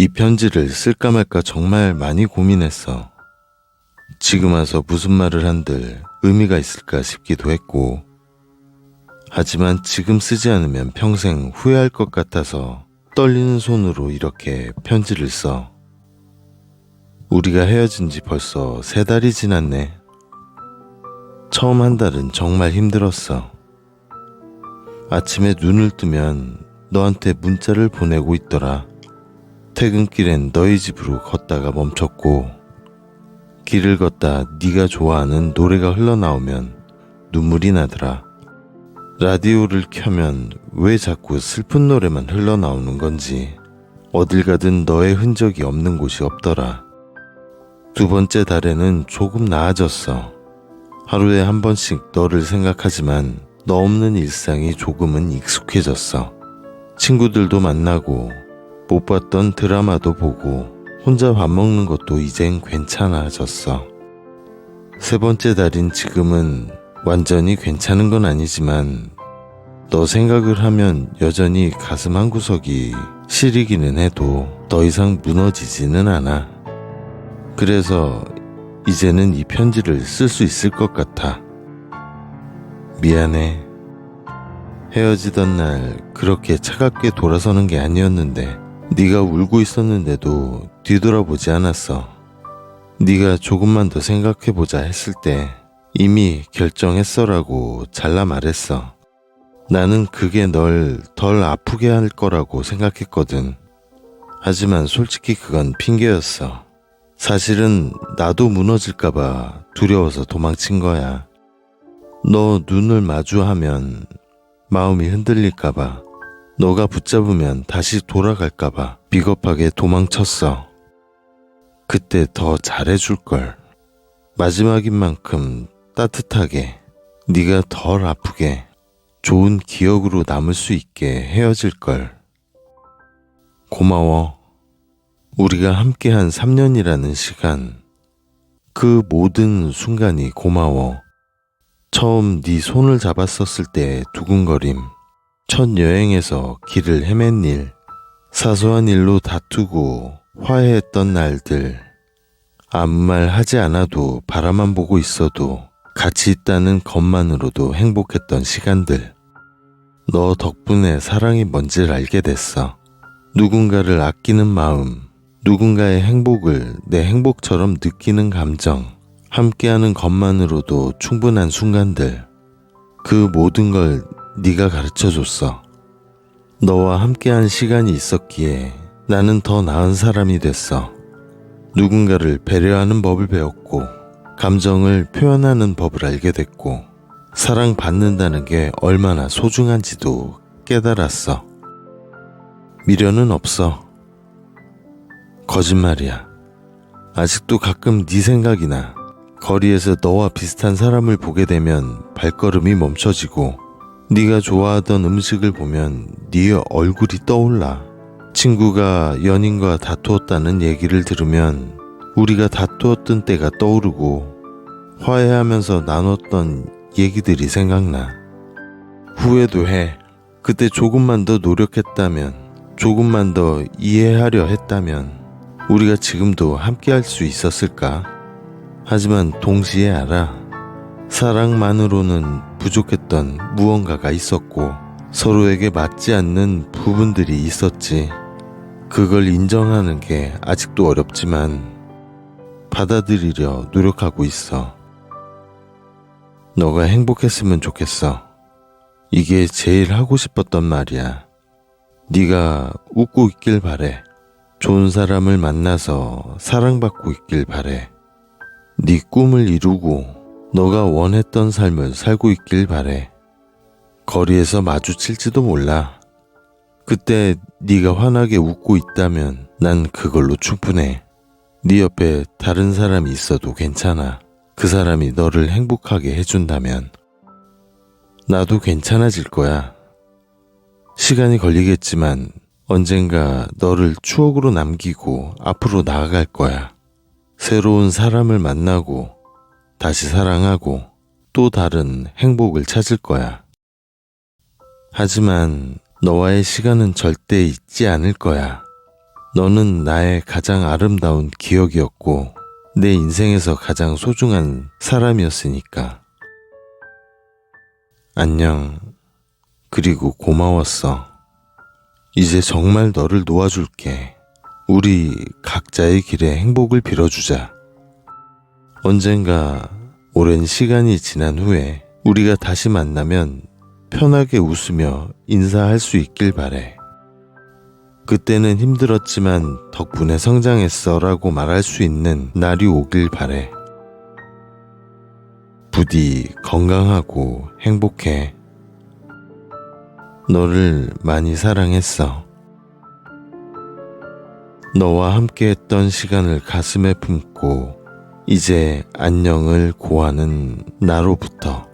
이 편지를 쓸까 말까 정말 많이 고민했어. 지금 와서 무슨 말을 한들 의미가 있을까 싶기도 했고, 하지만 지금 쓰지 않으면 평생 후회할 것 같아서 떨리는 손으로 이렇게 편지를 써. 우리가 헤어진 지 벌써 세 달이 지났네. 처음 한 달은 정말 힘들었어. 아침에 눈을 뜨면 너한테 문자를 보내고 있더라. 퇴근길엔 너희 집으로 걷다가 멈췄고 길을 걷다 네가 좋아하는 노래가 흘러나오면 눈물이 나더라. 라디오를 켜면 왜 자꾸 슬픈 노래만 흘러나오는 건지 어딜 가든 너의 흔적이 없는 곳이 없더라. 두 번째 달에는 조금 나아졌어. 하루에 한 번씩 너를 생각하지만 너 없는 일상이 조금은 익숙해졌어. 친구들도 만나고 못 봤던 드라마도 보고 혼자 밥 먹는 것도 이젠 괜찮아졌어. 세 번째 달인 지금은 완전히 괜찮은 건 아니지만 너 생각을 하면 여전히 가슴 한 구석이 시리기는 해도 더 이상 무너지지는 않아. 그래서 이제는 이 편지를 쓸 수 있을 것 같아. 미안해. 헤어지던 날 그렇게 차갑게 돌아서는 게 아니었는데 네가 울고 있었는데도 뒤돌아보지 않았어. 네가 조금만 더 생각해보자 했을 때 이미 결정했어라고 잘라 말했어. 나는 그게 널 덜 아프게 할 거라고 생각했거든. 하지만 솔직히 그건 핑계였어. 사실은 나도 무너질까봐 두려워서 도망친 거야. 너 눈을 마주하면 마음이 흔들릴까봐, 너가 붙잡으면 다시 돌아갈까봐 비겁하게 도망쳤어. 그때 더 잘해줄 걸. 마지막인 만큼 따뜻하게, 네가 덜 아프게, 좋은 기억으로 남을 수 있게 헤어질 걸. 고마워. 우리가 함께한 3년이라는 시간, 그 모든 순간이 고마워. 처음 네 손을 잡았었을 때 두근거림, 첫 여행에서 길을 헤맨 일, 사소한 일로 다투고 화해했던 날들, 아무 말 하지 않아도 바라만 보고 있어도 같이 있다는 것만으로도 행복했던 시간들. 너 덕분에 사랑이 뭔지를 알게 됐어. 누군가를 아끼는 마음, 누군가의 행복을 내 행복처럼 느끼는 감정, 함께하는 것만으로도 충분한 순간들. 그 모든 걸 네가 가르쳐 줬어. 너와 함께한 시간이 있었기에 나는 더 나은 사람이 됐어. 누군가를 배려하는 법을 배웠고, 감정을 표현하는 법을 알게 됐고, 사랑받는다는 게 얼마나 소중한지도 깨달았어. 미련은 없어. 거짓말이야. 아직도 가끔 네 생각이 나. 거리에서 너와 비슷한 사람을 보게 되면 발걸음이 멈춰지고 네가 좋아하던 음식을 보면 네 얼굴이 떠올라. 친구가 연인과 다투었다는 얘기를 들으면 우리가 다투었던 때가 떠오르고 화해하면서 나눴던 얘기들이 생각나. 후회도 해. 그때 조금만 더 노력했다면, 조금만 더 이해하려 했다면, 우리가 지금도 함께 할 수 있었을까? 하지만 동시에 알아. 사랑만으로는 부족했던 무언가가 있었고, 서로에게 맞지 않는 부분들이 있었지. 그걸 인정하는 게 아직도 어렵지만, 받아들이려 노력하고 있어. 너가 행복했으면 좋겠어. 이게 제일 하고 싶었던 말이야. 네가 웃고 있길 바래. 좋은 사람을 만나서 사랑받고 있길 바래. 네 꿈을 이루고 너가 원했던 삶을 살고 있길 바래. 거리에서 마주칠지도 몰라. 그때 네가 환하게 웃고 있다면 난 그걸로 충분해. 네 옆에 다른 사람이 있어도 괜찮아. 그 사람이 너를 행복하게 해준다면 나도 괜찮아질 거야. 시간이 걸리겠지만 언젠가 너를 추억으로 남기고 앞으로 나아갈 거야. 새로운 사람을 만나고 다시 사랑하고 또 다른 행복을 찾을 거야. 하지만 너와의 시간은 절대 잊지 않을 거야. 너는 나의 가장 아름다운 기억이었고, 내 인생에서 가장 소중한 사람이었으니까. 안녕. 그리고 고마웠어. 이제 정말 너를 놓아줄게. 우리 각자의 길에 행복을 빌어주자. 언젠가 오랜 시간이 지난 후에 우리가 다시 만나면 편하게 웃으며 인사할 수 있길 바래. 그때는 힘들었지만 덕분에 성장했어 라고 말할 수 있는 날이 오길 바래. 부디 건강하고 행복해. 너를 많이 사랑했어. 너와 함께 했던 시간을 가슴에 품고 이제 안녕을 고하는 나로부터